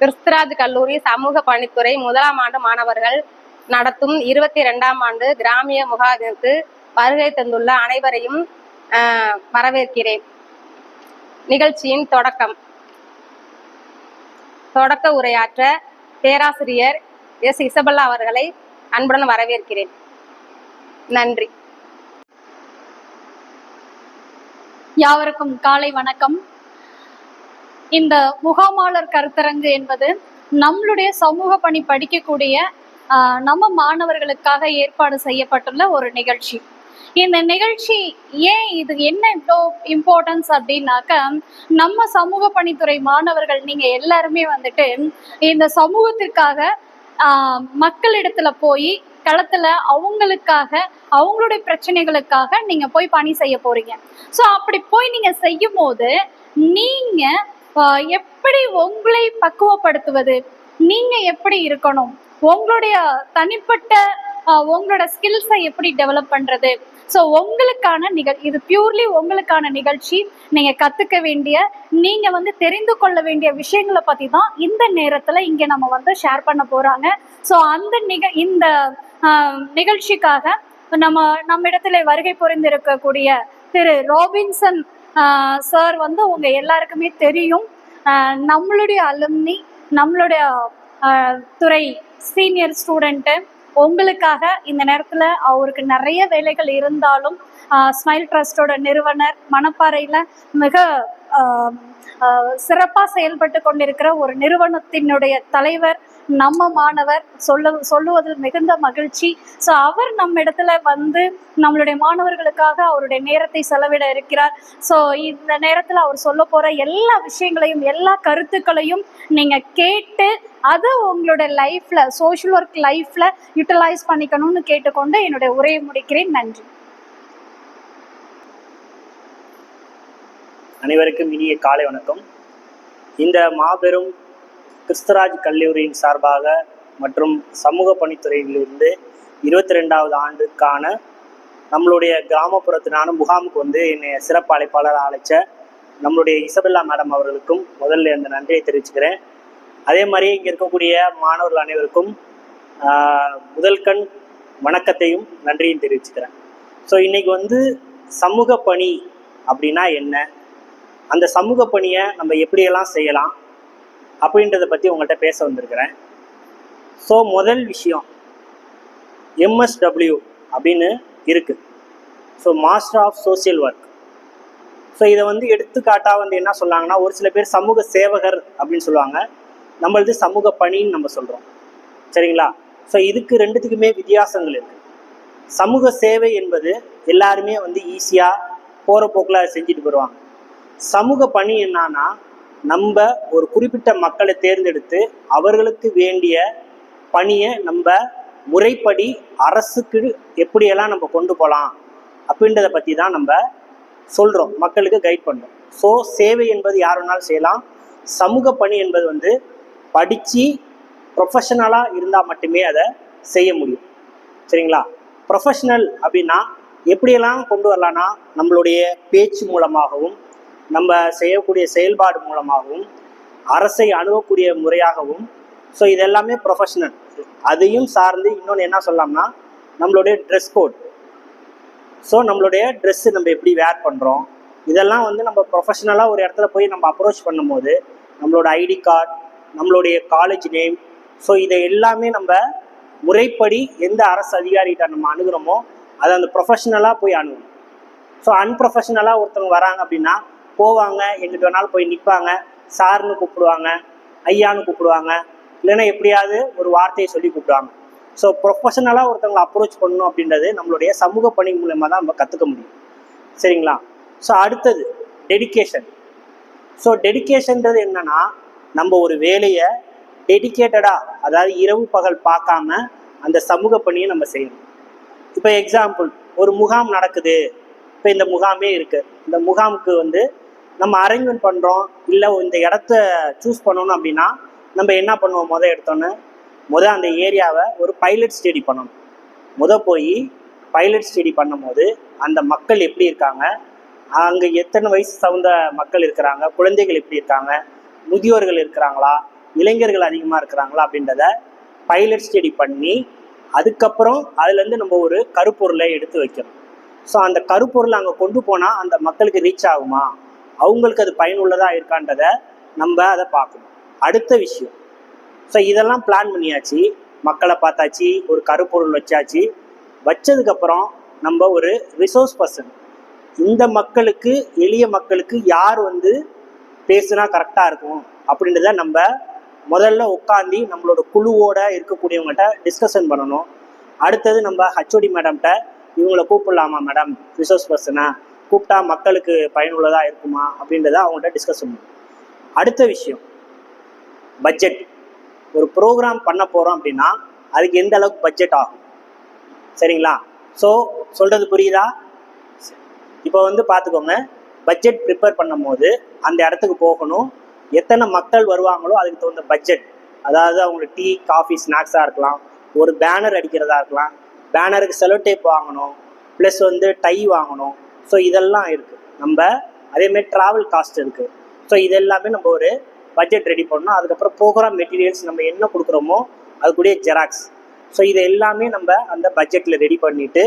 கிறிஸ்துராஜ் கல்லூரி சமூக பணித்துறை முதலாம் ஆண்டு மாணவர்கள் நடத்தும் இருபத்தி இரண்டாம் ஆண்டு கிராமிய முகாமிற்கு வருகை தந்துள்ள அனைவரையும் வரவேற்கிறேன். நிகழ்ச்சியின் தொடக்கம். தொடக்க உரையாற்ற பேராசிரியர் எஸ். இசபல்லா அவர்களை அன்புடன் வரவேற்கிறேன். நன்றி. யாவருக்கும் காலை வணக்கம். இந்த முகாமாளர் கருத்தரங்கு என்பது நம்மளுடைய சமூக பணி படிக்கக்கூடிய நம்ம மாணவர்களுக்காக ஏற்பாடு செய்யப்பட்டுள்ள ஒரு நிகழ்ச்சி. இந்த நிகழ்ச்சி ஏன் இது என்ன இவ்வளோ இம்பார்ட்டன்ஸ் அப்படின்னாக்க நம்ம சமூக பணித்துறை மாணவர்கள் நீங்க எல்லாருமே வந்துட்டு இந்த சமூகத்திற்காக மக்களிடத்துல போய் களத்துல அவங்களுக்காக அவங்களுடைய பிரச்சனைகளுக்காக நீங்க போய் பணி செய்ய போறீங்க. ஸோ அப்படி போய் நீங்க செய்யும் போது நீங்க எப்படி உங்களை பக்குவப்படுத்துவது? நீங்க எப்படி இருக்கணும்? உங்களுடைய தனிப்பட்ட உங்களோட ஸ்கில்ஸை எப்படி டெவலப் பண்றது? ஸோ உங்களுக்கான நிகழ் இது பியூர்லி உங்களுக்கான நிகழ்ச்சி. நீங்க கத்துக்க வேண்டிய நீங்க வந்து தெரிந்து கொள்ள வேண்டிய விஷயங்களை பத்தி தான் இந்த நேரத்துல இங்க நம்ம வந்து ஷேர் பண்ண போறாங்க. ஸோ அந்த நிக இந்த நிகழ்ச்சிக்காக நம்ம நம்ம இடத்துல வருகை புரிந்திருக்கக்கூடிய திரு. ராபின்சன் சார் வந்து உங்க எல்லாருக்குமே தெரியும். நம்மளுடைய அலுமினி நம்மளுடைய துறை சீனியர் ஸ்டூடெண்ட்டு உங்களுக்காக இந்த நேரத்தில் அவருக்கு நிறைய வேலைகள் இருந்தாலும் ஸ்மைல் ட்ரஸ்டோட நிறுவனர் மணப்பாறையில் மிக சிறப்பாக செயல்பட்டு கொண்டிருக்கிற ஒரு நிறுவனத்தினுடைய தலைவர் நம்ம மாணவர் சொல்ல சொல்லுவதில் மிகுந்த மகிழ்ச்சி. ஸோ அவர் நம்ம இடத்துல வந்து நம்மளுடைய மாணவர்களுக்காக அவருடைய நேரத்தை செலவிட இருக்கிறார். ஸோ இந்த நேரத்தில் அவர் சொல்ல போகிற எல்லா விஷயங்களையும் எல்லா கருத்துக்களையும் நீங்கள் கேட்டு அதை உங்களோட லைஃப்பில் சோஷியல் ஒர்க் லைஃப்பில் யூட்டிலைஸ் பண்ணிக்கணும்னு கேட்டுக்கொண்டு என்னுடைய உரையை முடிக்கிறேன். நன்றி. அனைவருக்கும் இனிய காலை வணக்கம். இந்த மாபெரும் கிறிஸ்தராஜ் கல்லூரியின் சார்பாக மற்றும் சமூக பணித்துறையிலிருந்து இருபத்தி ரெண்டாவது ஆண்டுக்கான நம்மளுடைய கிராமப்புறத்தினான முகாமுக்கு வந்து என்னை சிறப்பு அழைப்பாளர் அழைச்ச நம்மளுடைய இசபெல்லா மேடம் அவர்களுக்கும் முதல்ல அந்த நன்றியை தெரிவிச்சுக்கிறேன். அதே மாதிரி இங்கே இருக்கக்கூடிய மாணவர்கள் அனைவருக்கும் முதல்கண் முதல் கண் வணக்கத்தையும் நன்றியும் தெரிவிச்சுக்கிறேன். ஸோ இன்னைக்கு வந்து சமூக பணி அப்படின்னா என்ன? அந்த சமூக பணியை நம்ம எப்படியெல்லாம் செய்யலாம்? அப்படின்றத பற்றி உங்கள்கிட்ட பேச வந்திருக்கிறேன். ஸோ முதல் விஷயம் எம்எஸ்டபிள்யூ அப்படின்னு இருக்குது so master of social work so இதை வந்து எடுத்துக்காட்டாக வந்து என்ன சொல்லாங்கன்னா ஒரு சில பேர் சமூக சேவகர் அப்படின்னு சொல்லுவாங்க. நம்மளது சமூக பணின்னு நம்ம சொல்கிறோம் சரிங்களா? ஸோ இதுக்கு ரெண்டுத்துக்குமே வித்தியாசங்கள் இருக்குது சமூக சேவை என்பது எல்லாருமே வந்து ஈஸியாக போகிற போக்கில் செஞ்சுட்டு போயிடுவாங்க சமூக பணி என்னன்னா நம்ம ஒரு குறிப்பிட்ட மக்களை தேர்ந்தெடுத்து அவர்களுக்கு வேண்டிய பணியை நம்ம முறைப்படி அரசுக்கு எப்படியெல்லாம் நம்ம கொண்டு போகலாம் அப்படின்றத பற்றி தான் நம்ம சொல்கிறோம் மக்களுக்கு கைட் பண்ணுறோம் ஸோ சேவை என்பது யார் வேணாலும் செய்யலாம். சமூக பணி என்பது வந்து படித்து ப்ரொஃபஷனலாக இருந்தால் மட்டுமே அதை செய்ய முடியும். சரிங்களா? ப்ரொஃபஷனல் அப்படின்னா எப்படியெல்லாம் கொண்டு வரலான்னா நம்மளுடைய பேச்சு மூலமாகவும் நம்ம செய்யக்கூடிய செயல்பாடு மூலமாகவும் அரசை அணுகக்கூடிய முறையாகவும் ஸோ இதெல்லாமே ப்ரொஃபஷனல் அதையும் சார்ந்து இன்னொன்று என்ன சொல்லலாம்னா நம்மளுடைய ட்ரெஸ் கோட் ஸோ நம்மளுடைய ட்ரெஸ்ஸு நம்ம எப்படி வேர் பண்ணுறோம் இதெல்லாம் வந்து நம்ம ப்ரொஃபஷனலாக ஒரு இடத்துல போய் நம்ம அப்ரோச் பண்ணும்போது நம்மளோட ஐடி கார்டு நம்மளுடைய காலேஜ் நேம் ஸோ இதை எல்லாமே நம்ம முறைப்படி எந்த அரசு அதிகாரிகிட்ட நம்ம அணுகிறோமோ அதை அந்த ப்ரொஃபஷனலாக போய் அணுகணும். ஸோ அன்ப்ரொஃபஷனலாக ஒருத்தவங்க வராங்க அப்படின்னா போவாங்க எங்கிட்ட வேணாலும் போய் நிற்பாங்க சார்னு கூப்பிடுவாங்க ஐயான்னு கூப்பிடுவாங்க இல்லைன்னா எப்படியாவது ஒரு வார்த்தையை சொல்லி கூப்பிடுவாங்க. ஸோ ப்ரொஃபஷனலாக ஒருத்தவங்களை அப்ரோச் பண்ணணும் அப்படின்றது நம்மளுடைய சமூக பணி மூலயமா தான் நம்ம கற்றுக்க முடியும். சரிங்களா? ஸோ அடுத்தது டெடிகேஷன் ஸோ டெடிகேஷன்றது என்னன்னா நம்ம ஒரு வேலையை டெடிகேட்டடாக அதாவது இரவு பகல் பார்க்காம அந்த சமூக பணியை நம்ம செய்யணும். இப்போ எக்ஸாம்பிள் ஒரு முகாம் நடக்குது. இப்போ இந்த முகாமே இருக்குது இந்த முகாமுக்கு வந்து நம்ம அரேஞ்ச்மெண்ட் பண்ணுறோம் இல்லை இந்த இடத்த சூஸ் பண்ணணும் அப்படின்னா நம்ம என்ன பண்ணுவோம்? முத எடுத்தோன்னே முத அந்த ஏரியாவை ஒரு பைலட் ஸ்டடி பண்ணணும். முத போய் பைலட் ஸ்டடி பண்ணும்போது அந்த மக்கள் எப்படி இருக்காங்க? அங்கே எத்தனை வயசு சவுந்த மக்கள் இருக்கிறாங்க? குழந்தைகள் எப்படி இருக்காங்க? முதியோர்கள் இருக்கிறாங்களா? இளைஞர்கள் அதிகமாக இருக்கிறாங்களா? அப்படின்றத பைலட் ஸ்டடி பண்ணி அதுக்கப்புறம் அதுலேருந்து நம்ம ஒரு கருப்பொருளை எடுத்து வைக்கணும். ஸோ அந்த கருப்பொருளை அங்கே கொண்டு போனால் அந்த மக்களுக்கு ரீச் ஆகுமா? அவங்களுக்கு அது பயனுள்ளதாக இருக்கான்றத நம்ம அதை பார்க்கணும். அடுத்த விஷயம். ஸோ இதெல்லாம் பிளான் பண்ணியாச்சு. மக்களை பார்த்தாச்சு ஒரு கருப்பொருள் வச்சாச்சு. வச்சதுக்கப்புறம் நம்ம ஒரு ரிசோர்ஸ் பர்சன் இந்த மக்களுக்கு எளிய மக்களுக்கு யார் வந்து பேசுனா கரெக்டாக இருக்கும் அப்படின்றத நம்ம முதல்ல உட்காந்து நம்மளோட குழுவோட இருக்கக்கூடியவங்கள்ட்ட டிஸ்கஷன் பண்ணணும். அடுத்தது நம்ம ஹச்ஓடி மேடம்கிட்ட இவங்களை கூப்பிடலாமா மேடம் ரிசோர்ஸ் பர்சனாக கூப்பிட்டா மக்களுக்கு பயனுள்ளதாக இருக்குமா அப்படின்றத அவங்கள்ட்ட டிஸ்கஸ் பண்ணணும் அடுத்த விஷயம் பட்ஜெட் ஒரு ப்ரோக்ராம் பண்ண போகிறோம் அப்படின்னா அதுக்கு எந்த அளவுக்கு பட்ஜெட் ஆகும்? சரிங்களா? ஸோ சொல்கிறது புரியுதா? இப்போ வந்து பார்த்துக்கோங்க பட்ஜெட் ப்ரிப்பேர் பண்ணும்போது அந்த இடத்துக்கு போகணும். எத்தனை மக்கள் வருவாங்களோ அதுக்கு தகுந்த பட்ஜெட் அதாவது அவங்களுக்கு டீ காஃபி ஸ்நாக்ஸாக இருக்கலாம். ஒரு பேனர் அடிக்கிறதா இருக்கலாம். பேனருக்கு செலோ டேப் வாங்கணும். ப்ளஸ் வந்து டை வாங்கணும். ஸோ இதெல்லாம் இருக்குது நம்ம அதேமாரி ட்ராவல் காஸ்ட் இருக்குது ஸோ இது எல்லாமே நம்ம ஒரு பட்ஜெட் ரெடி பண்ணணும். அதுக்கப்புறம் ப்ரோக்ராம் மெட்டீரியல்ஸ் நம்ம என்ன கொடுக்குறோமோ அதுக்குடைய ஜெராக்ஸ் ஸோ இது எல்லாமே நம்ம அந்த பட்ஜெட்டில் ரெடி பண்ணிவிட்டு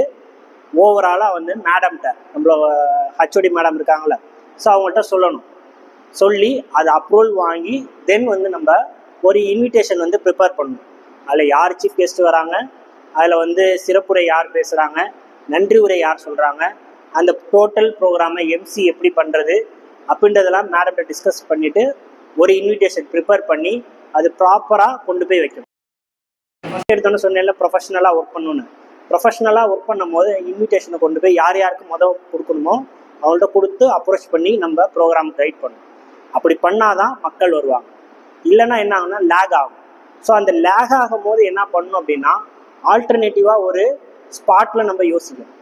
ஓவராலாக வந்து மேடம்கிட்ட நம்மளோட ஹச்ஓடி மேடம் இருக்காங்களே ஸோ அவங்கள்ட்ட சொல்லணும். சொல்லி அதை அப்ரூவல் வாங்கி தென் வந்து நம்ம ஒரு இன்விடேஷன் வந்து ப்ரிப்பேர் பண்ணணும். அதில் யார் சீஃப் கெஸ்ட் வராங்க அதில் வந்து சிறப்புரை யார் பேசுகிறாங்க நன்றி உரை யார் சொல்கிறாங்க அந்த டோட்டல் ப்ரோக்ராமை எம்சி எப்படி பண்ணுறது அப்படின்றதெல்லாம் மேடம்கிட்ட டிஸ்கஸ் பண்ணிவிட்டு ஒரு இன்விடேஷன் ப்ரிப்பேர் பண்ணி அது ப்ராப்பராக கொண்டு போய் வைக்கணும். ஃபஸ்ட் எடுத்தோன்னு சொன்னேன்ல ப்ரொஃபஷனலாக ஒர்க் பண்ணணும்னு. ப்ரொஃபஷனலாக ஒர்க் பண்ணும்போது இன்விடேஷனை கொண்டு போய் யார் யாருக்கு மொதல் கொடுக்கணுமோ அவங்கள்ட்ட கொடுத்து அப்ரோச் பண்ணி நம்ம ப்ரோக்ராம் கைட் பண்ணணும். அப்படி பண்ணாதான் மக்கள் வருவாங்க. இல்லைன்னா என்ன ஆகும்னா லேக் ஆகும். ஸோ அந்த லேக் ஆகும் போது என்ன பண்ணணும் அப்படின்னா ஆல்டர்னேட்டிவாக ஒரு ஸ்பாட்டில் நம்ம யோசிக்கணும்.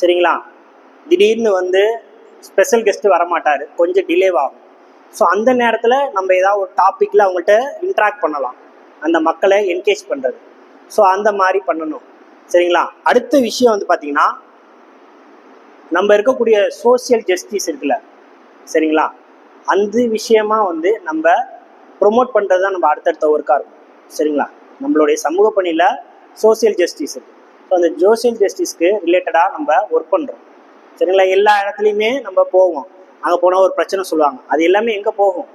சரிங்களா? திடீர்னு வந்து ஸ்பெஷல் கெஸ்ட்டு வரமாட்டார். கொஞ்சம் டிலே ஆகும் ஸோ அந்த நேரத்தில் நம்ம ஏதாவது ஒரு டாப்பிக்கில் அவங்கள்ட்ட இன்ட்ராக்ட் பண்ணலாம். அந்த மக்களை என்கேஜ் பண்ணுறது ஸோ அந்த மாதிரி பண்ணணும். சரிங்களா? அடுத்த விஷயம் வந்து பார்த்திங்கன்னா நம்ம இருக்கக்கூடிய சோஷியல் ஜஸ்டிஸ் இருக்குல்ல. சரிங்களா? அந்த விஷயமா வந்து நம்ம ப்ரொமோட் பண்ணுறது தான் நம்ம அடுத்தடுத்த ஒர்க்காக இருக்கும். சரிங்களா? நம்மளுடைய சமூக பணியில் சோஷியல் ஜஸ்டிஸ் இருக்குது ஸோ அந்த ஜோசியல் ஜஸ்டிஸ்க்கு ரிலேட்டடாக நம்ம ஒர்க் பண்ணுறோம் சரிங்களா? எல்லா இடத்துலையுமே நம்ம போவோம். அங்கே போனால் ஒரு பிரச்சனை சொல்லுவாங்க. அது எல்லாமே எங்கே போகும்?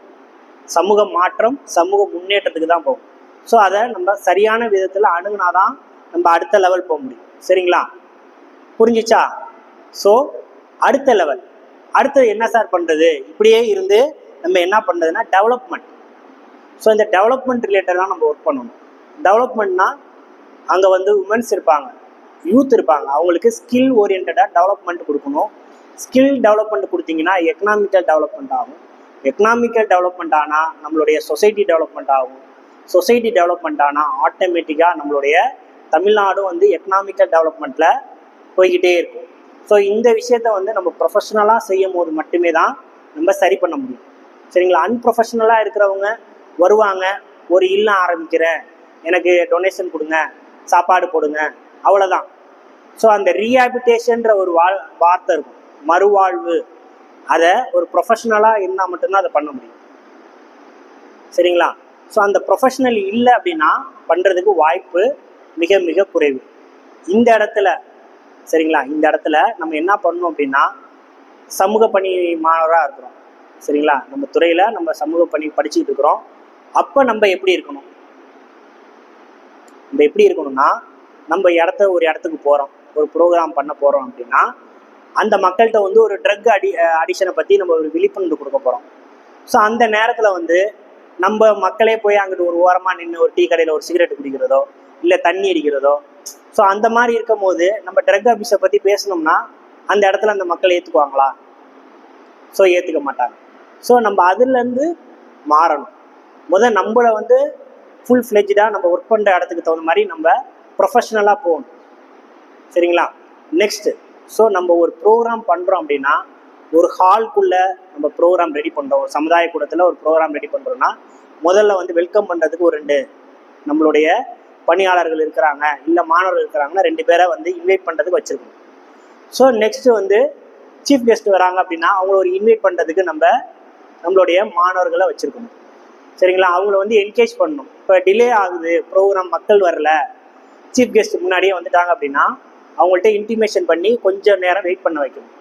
சமூக மாற்றம் சமூக முன்னேற்றத்துக்கு தான் போகும். ஸோ அதை நம்ம சரியான விதத்தில் அணுகுனாதான் நம்ம அடுத்த லெவல் போக முடியும். சரிங்களா? புரிஞ்சிச்சா? ஸோ அடுத்த லெவல் அடுத்தது என்ன சார் பண்ணுறது இப்படியே இருந்து நம்ம என்ன பண்ணுறதுன்னா டெவலப்மெண்ட் ஸோ இந்த டெவலப்மெண்ட் ரிலேட்டடாக நம்ம ஒர்க் பண்ணணும். டெவலப்மெண்ட்னா அங்கே வந்து உமன்ஸ் இருப்பாங்க. யூத் இருப்பாங்க. அவங்களுக்கு ஸ்கில் ஓரியன்டாக டெவலப்மெண்ட் கொடுக்கணும். ஸ்கில் டெவலப்மெண்ட் கொடுத்தீங்கன்னா எக்கனாமிக்கல் டெவலப்மெண்ட் ஆகும். எக்கனாமிக்கல் டெவலப்மெண்ட் ஆனால் நம்மளுடைய சொசைட்டி டெவலப்மெண்ட் ஆகும். சொசைட்டி டெவலப்மெண்ட் ஆனால் ஆட்டோமேட்டிக்காக நம்மளுடைய தமிழ்நாடும் வந்து எக்கனாமிக்கல் டெவலப்மெண்ட்டில் போய்கிட்டே இருக்கும். ஸோ இந்த விஷயத்த வந்து நம்ம ப்ரொஃபஷ்னலாக செய்யும் போது மட்டுமே தான் நம்ம சரி பண்ண முடியும். சரிங்களா? அன்ப்ரொஃபஷ்னலாக இருக்கிறவங்க வருவாங்க. ஒரு இல்லம் ஆரம்பிக்கிறேன். எனக்கு டொனேஷன் கொடுங்க. சாப்பாடு போடுங்க. அவ்வளோதான் ஸோ அந்த ரீஹாபிட்டேஷன்ற ஒரு வாழ் வார்த்தை இருக்கும். மறுவாழ்வு. அதை ஒரு ப்ரொஃபஷ்னலாக இருந்தால் மட்டும்தான் அதை பண்ண முடியும். சரிங்களா? ஸோ அந்த ப்ரொஃபஷனல் இல்லை அப்படின்னா பண்ணுறதுக்கு வாய்ப்பு மிக மிக குறைவு. இந்த இடத்துல சரிங்களா? இந்த இடத்துல நம்ம என்ன பண்ணணும் அப்படின்னா சமூக பணி மாணவராக இருக்கிறோம். சரிங்களா? நம்ம துறையில் நம்ம சமூக பணி படிச்சுட்டு இருக்கிறோம். அப்போ நம்ம எப்படி இருக்கணும்? நம்ம எப்படி இருக்கணும்னா நம்ம இடத்த ஒரு இடத்துக்கு போகிறோம் ஒரு ப்ரோக்ராம் பண்ண போகிறோம் அப்படின்னா அந்த மக்கள்கிட்ட வந்து ஒரு ட்ரக் அடி அடிஷனை பற்றி நம்ம ஒரு விழிப்புணர்வு கொடுக்க போகிறோம் ஸோ அந்த நேரத்தில் வந்து நம்ம மக்களே போய் அங்கிட்டு ஒரு ஓரமாக நின்று ஒரு டீ கடையில் ஒரு சிகரெட் குடிக்கிறதோ இல்லை தண்ணி அடிக்கிறதோ ஸோ அந்த மாதிரி இருக்கும் போது நம்ம ட்ரக் ஆஃபீஸை பற்றி பேசணும்னா அந்த இடத்துல அந்த மக்கள் ஏற்றுக்குவாங்களா ஸோ ஏற்றுக்க மாட்டாங்க. ஸோ நம்ம அதுலேருந்து மாறணும். முதல் நம்மளை வந்து ஃபுல் ஃப்ளெஜ்டாக நம்ம ஒர்க் பண்ணுற இடத்துக்கு தகுந்த மாதிரி நம்ம ப்ரொஃபஷ்னலாக போகணும். சரிங்களா? நெக்ஸ்ட்டு ஸோ நம்ம ஒரு ப்ரோக்ராம் பண்ணுறோம் அப்படின்னா ஒரு ஹால்குள்ளே நம்ம ப்ரோக்ராம் ரெடி பண்ணுறோம் ஒரு சமுதாய கூடத்தில் ஒரு ப்ரோக்ராம் ரெடி பண்ணுறோம்னா முதல்ல வந்து வெல்கம் பண்ணுறதுக்கு ஒரு ரெண்டு நம்மளுடைய பணியாளர்கள் இருக்கிறாங்க இல்லை மாணவர்கள் இருக்கிறாங்கன்னா ரெண்டு பேரை வந்து இன்வைட் பண்ணுறதுக்கு வச்சுருக்கணும் ஸோ நெக்ஸ்ட்டு வந்து சீஃப் கெஸ்ட் வராங்க அப்படின்னா அவங்கள ஒரு இன்வைட் பண்ணுறதுக்கு நம்ம நம்மளுடைய மாணவர்களை வச்சுருக்கணும் சரிங்களா? அவங்கள வந்து என்கேஜ் பண்ணணும். இப்போ டிலே ஆகுது ப்ரோக்ராம் மக்கள் வரல சீஃப் கெஸ்ட் முன்னாடியே வந்துட்டாங்க அப்படின்னா அவங்கள்ட்ட இன்டிமேஷன் பண்ணி கொஞ்சம் நேரம் வெயிட் பண்ண வைக்கணும்.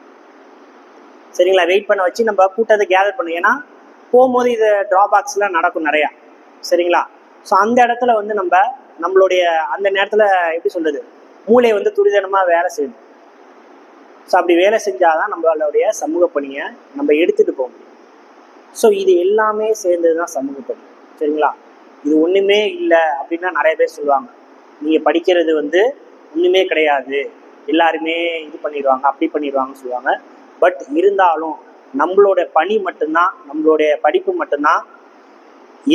சரிங்களா? வெயிட் பண்ண வச்சு நம்ம கூட்டத்தை கேதர் பண்ணும் ஏன்னா போகும்போது இது ட்ராபாக்ஸ்லாம் நடக்கும் நிறையா. சரிங்களா? ஸோ அந்த இடத்துல வந்து நம்ம நம்மளுடைய அந்த நேரத்தில் எப்படி சொல்கிறது மூளை வந்து துரிதனமாக வேலை செய்யணும் ஸோ அப்படி வேலை செஞ்சால் தான் நம்மளுடைய சமூக பணியை நம்ம எடுத்துகிட்டு போக முடியும். ஸோ இது எல்லாமே சேர்ந்தது தான் சமூக பணி. சரிங்களா? இது ஒன்றுமே இல்லை அப்படின்னா நிறைய பேர் சொல்லுவாங்க. நீங்கள் படிக்கிறது வந்து ஒன்றுமே கிடையாது. எல்லாருமே இது பண்ணிடுவாங்க அப்படி பண்ணிடுவாங்கன்னு சொல்லுவாங்க. பட் இருந்தாலும் நம்மளோட பணி மட்டும்தான் நம்மளுடைய படிப்பு மட்டும்தான்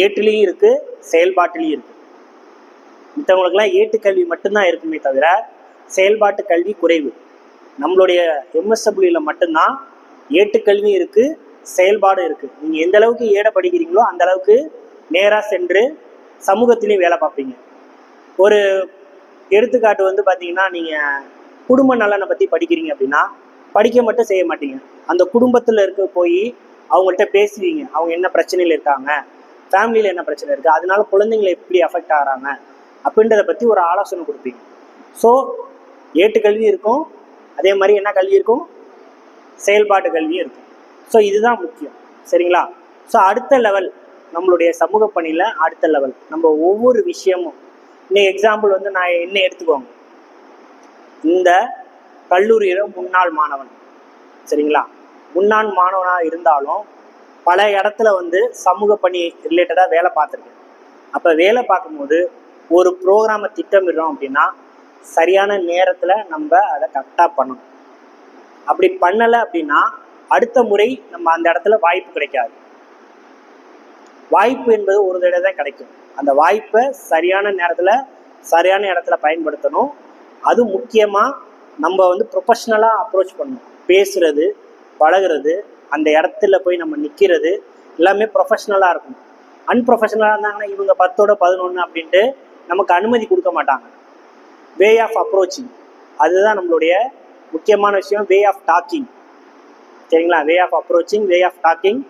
ஏட்டுலேயும் இருக்குது செயல்பாட்டிலையும் இருக்குது மற்றவங்களுக்குலாம் ஏட்டுக்கல்வி மட்டும்தான் இருக்குமே தவிர செயல்பாட்டு கல்வி குறைவு. நம்மளுடைய எம்எஸ்டபிள்யூவில் மட்டும்தான் ஏட்டுக்கல்வி இருக்குது செயல்பாடு இருக்குது நீங்கள் எந்த அளவுக்கு ஏட படிக்கிறீங்களோ அந்த அளவுக்கு நேராக சென்று சமூகத்திலையும் வேலை பார்ப்பீங்க. ஒரு எடுத்துக்காட்டு வந்து பார்த்தீங்கன்னா நீங்கள் குடும்ப நலனை பற்றி படிக்கிறீங்க அப்படின்னா படிக்க மட்டும் செய்ய மாட்டீங்க. அந்த குடும்பத்தில் இருக்க போய் அவங்கள்ட்ட பேசுவீங்க. அவங்க என்ன பிரச்சனையில் இருக்காங்க? ஃபேமிலியில் என்ன பிரச்சனை இருக்குது அதனால குழந்தைங்களை எப்படி அஃபெக்ட் ஆகிறாங்க? அப்படின்றத பற்றி ஒரு ஆலோசனை கொடுப்பீங்க. ஸோ ஏட்டுக்கல்வி இருக்கும். அதே மாதிரி என்ன கல்வி இருக்கும்? செயல்பாட்டு கல்வியும் இருக்கும். ஸோ இதுதான் முக்கியம். சரிங்களா? ஸோ அடுத்த லெவல் நம்மளுடைய சமூக பணியில் அடுத்த லெவல் நம்ம ஒவ்வொரு விஷயமும் இன்னைக்கு எக்ஸாம்பிள் வந்து நான் என்ன எடுத்துக்கோங்க? இந்த கல்லூரியில முன்னாள் மாணவன். சரிங்களா? முன்னாள் மாணவனாக இருந்தாலும் பல இடத்துல வந்து சமூக பணி ரிலேட்டடாக வேலை பார்த்துருக்கேன். அப்போ வேலை பார்க்கும்போது ஒரு ப்ரோக்ராமை திட்டமிடுறோம் அப்படின்னா சரியான நேரத்தில் நம்ம அதை கரெக்டாக பண்ணணும். அப்படி பண்ணலை அப்படின்னா அடுத்த முறை நம்ம அந்த இடத்துல வாய்ப்பு கிடைக்காது. வாய்ப்பு என்பது ஒரு தடவை தான் கிடைக்கும். அந்த வாய்ப்பை சரியான நேரத்தில் சரியான இடத்துல பயன்படுத்தணும். அது முக்கியமாக நம்ம வந்து ப்ரொஃபஷ்னலாக அப்ரோச் பண்ணணும். பேசுறது பழகுறது அந்த இடத்துல போய் நம்ம நிற்கிறது எல்லாமே ப்ரொஃபஷ்னலாக இருக்கணும். அன்ப்ரொஃபஷனலாக இருந்தாங்கன்னா இவங்க பத்தோட பதினொன்று அப்படின்ட்டு நமக்கு அனுமதி கொடுக்க மாட்டாங்க. வே ஆஃப் அப்ரோச்சிங் அதுதான் நம்மளுடைய முக்கியமான விஷயம். வே ஆஃப் டாக்கிங் சரிங்களா? Way of approaching way of talking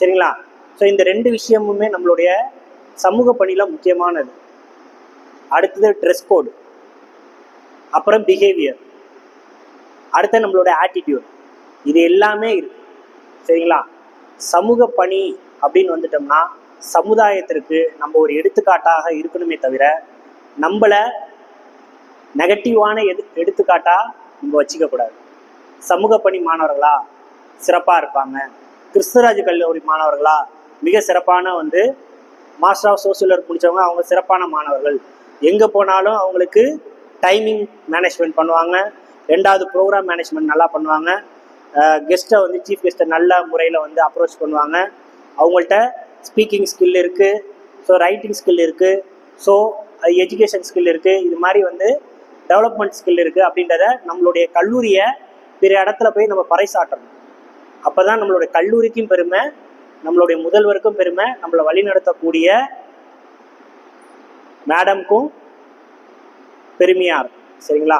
சரிங்களா? ஸோ இந்த ரெண்டு விஷயமுமே நம்மளுடைய சமூக பணியில் முக்கியமானது. அடுத்தது ட்ரெஸ் கோடு அப்புறம் பிஹேவியர் அடுத்த நம்மளோட ஆட்டிடியூட் இது எல்லாமே இருக்கு. சரிங்களா? சமூக பணி அப்படின்னு வந்துட்டோம்னா சமுதாயத்திற்கு நம்ம ஒரு எடுத்துக்காட்டாக இருக்கணுமே தவிர நம்மளை நெகட்டிவான எது எடுத்துக்காட்டாக நம்ம வச்சுக்கக்கூடாது. சமூக பணி மாணவர்களா சிறப்பாக இருப்பாங்க. கிறிஸ்தராஜ் கல்லூரி மாணவர்களா மிக சிறப்பான வந்து மாஸ்டர் ஆஃப் சோசியல் ஒர்க் முடித்தவங்க அவங்க சிறப்பான மாணவர்கள். எங்கே போனாலும் அவங்களுக்கு டைமிங் மேனேஜ்மெண்ட் பண்ணுவாங்க. ரெண்டாவது ப்ரோக்ராம் மேனேஜ்மெண்ட் நல்லா பண்ணுவாங்க. கெஸ்ட்டை வந்து சீஃப் கெஸ்ட்டை நல்ல முறையில் வந்து அப்ரோச் பண்ணுவாங்க. அவங்கள்ட்ட ஸ்பீக்கிங் ஸ்கில் இருக்குது ஸோ ரைட்டிங் ஸ்கில் இருக்குது ஸோ எஜுகேஷன் ஸ்கில் இருக்குது இது மாதிரி வந்து டெவலப்மெண்ட் ஸ்கில் இருக்குது அப்படின்றத நம்மளுடைய கல்லூரியை பிற இடத்துல போய் நம்ம பறைசாற்றணும். அப்போ தான் நம்மளுடைய கல்லூரிக்கும் பெருமை நம்மளுடைய முதல்வருக்கும் பெருமை நம்மளை வழிநடத்தக்கூடிய மேடம்க்கும் பெருமையாக இருக்கும். சரிங்களா?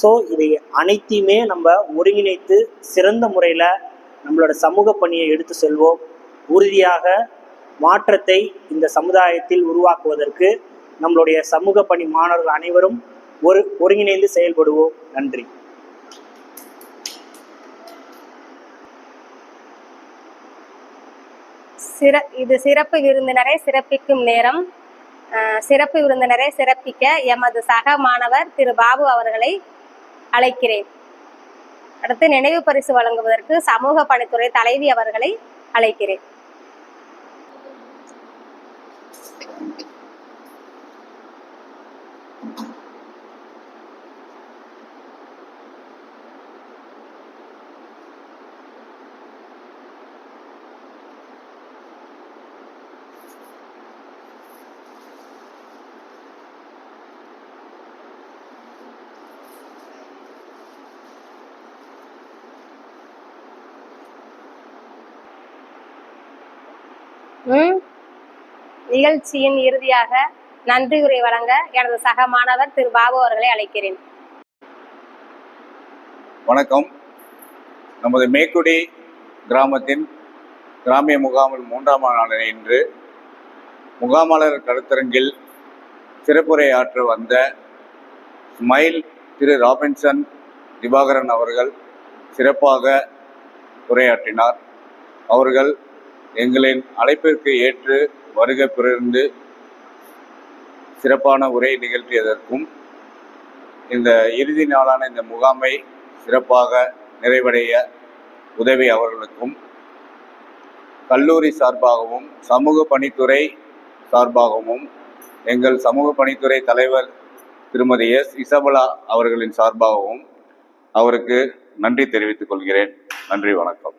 ஸோ இதை அனைத்தையுமே நம்ம ஒருங்கிணைத்து சிறந்த முறையில் நம்மளோட சமூக பணியை எடுத்து செல்வோம். உறுதியாக மாற்றத்தை இந்த சமுதாயத்தில் உருவாக்குவதற்கு நம்மளுடைய சமூக பணி மாணவர்கள் அனைவரும் ஒரு ஒருங்கிணைந்து செயல்படுவோம். நன்றி. சிற இது சிறப்பு விருந்தினரை சிறப்பிக்கும் நேரம் சிறப்பு விருந்தினரை சிறப்பிக்க எமது சக மாணவர் திரு பாபு அவர்களை அழைக்கிறேன். அடுத்து நினைவு பரிசு வழங்குவதற்கு சமூக பணித்துறை தலைவி அவர்களை அழைக்கிறேன். நிகழ்ச்சியின் இறுதியாக நன்றியுரை வழங்க எனது சக மாணவர் திரு பாபு அவர்களை அழைக்கிறேன். வணக்கம். நமது மேக்குடி கிராமத்தின் கிராமிய முகாமில் மூன்றாம் நாள் இன்று முகாமாளர் கருத்தரங்கில் சிறப்புரை ஆற்ற வந்த ஸ்மைல் திரு ராபின்சன் திவாகரன் அவர்கள் சிறப்பாக உரையாற்றினார். அவர்கள் எங்களின் அழைப்பிற்கு ஏற்று வருகை பிறந்து சிறப்பான உரை நிகழ்த்தியதற்கும் இந்த இறுதி நாளான இந்த முகாமை சிறப்பாக நிறைவடைய உதவி அவர்களுக்கும் கல்லூரி சார்பாகவும் சமூக பணித்துறை சார்பாகவும் எங்கள் சமூக பணித்துறை தலைவர் திருமதி எஸ் இசபலா அவர்களின் சார்பாகவும் அவருக்கு நன்றி தெரிவித்துக் கொள்கிறேன். நன்றி வணக்கம்.